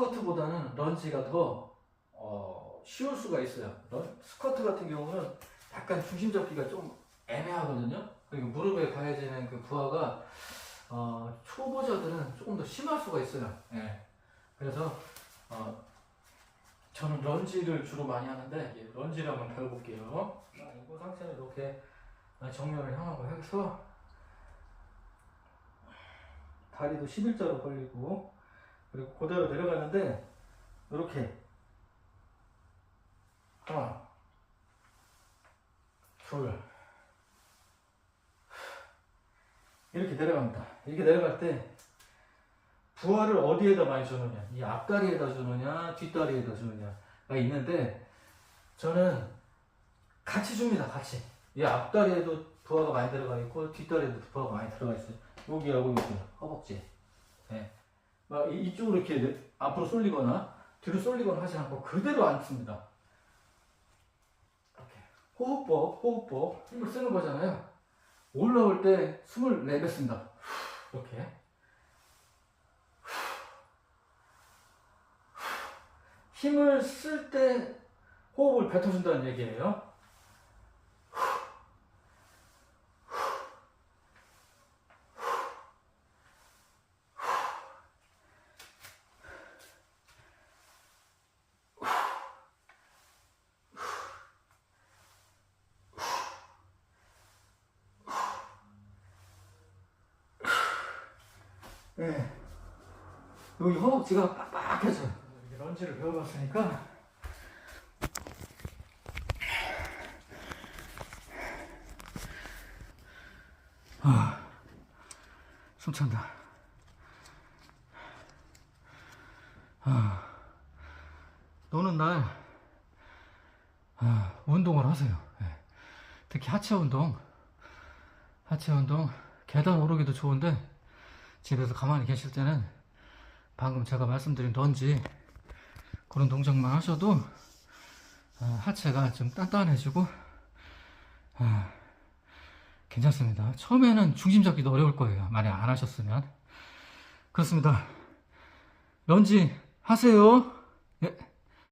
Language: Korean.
스쿼트보다는 런지가 더 어, 쉬울 수가 있어요. 런- 스쿼트 같은 경우는 약간 중심 잡기가 좀 애매하거든요. 그리고 무릎에 가해지는 그 부하가 어, 초보자들은 조금 더 심할 수가 있어요. 예. 그래서 어, 저는 런지를 주로 많이 하는데 예, 런지를 한번 배워볼게요. 자, 이거 상체를 이렇게 정면을 향하고 해서 다리도 11자로 벌리고 그리고 그대로 내려가는데 이렇게. 하나 둘. 이렇게 내려갑니다. 이렇게 내려갈 때 부하를 어디에다 많이 주느냐? 이 앞다리에다 주느냐? 뒷다리에다 주느냐가 있는데 저는 같이 줍니다 같이. 이 앞다리에도 부하가 많이 들어가 있고 뒷다리에도 부하가 많이 들어가 있어요. 여기하고 여기 허벅지 네. 막 이- 이쪽으로 이렇게 내- 앞으로 쏠리거나 뒤로 쏠리거나 하지 않고 그대로 앉습니다. 호흡법 호흡법 힘을 쓰는 거잖아요. 올라올 때 숨을 내뱉습니다. 이렇게. 힘을 쓸 때 호흡을 뱉어준다는 얘기예요. 네. 여기 허벅지가 빡빡해져요. 이렇게 런지를 배워봤으니까 아, 숨 찬다. 아, 노는 날 아, 운동을 하세요. 예. 특히 하체 운동, 하체 운동 계단 오르기도 좋은데 집에서 가만히 계실 때는 방금 제가 말씀드린 런지 그런 동작만 하셔도 아, 하체가 좀 단단해지고 아, 괜찮습니다. 처음에는 중심 잡기도 어려울 거예요. 만약 안 하셨으면 그렇습니다. 런지 하세요. 예.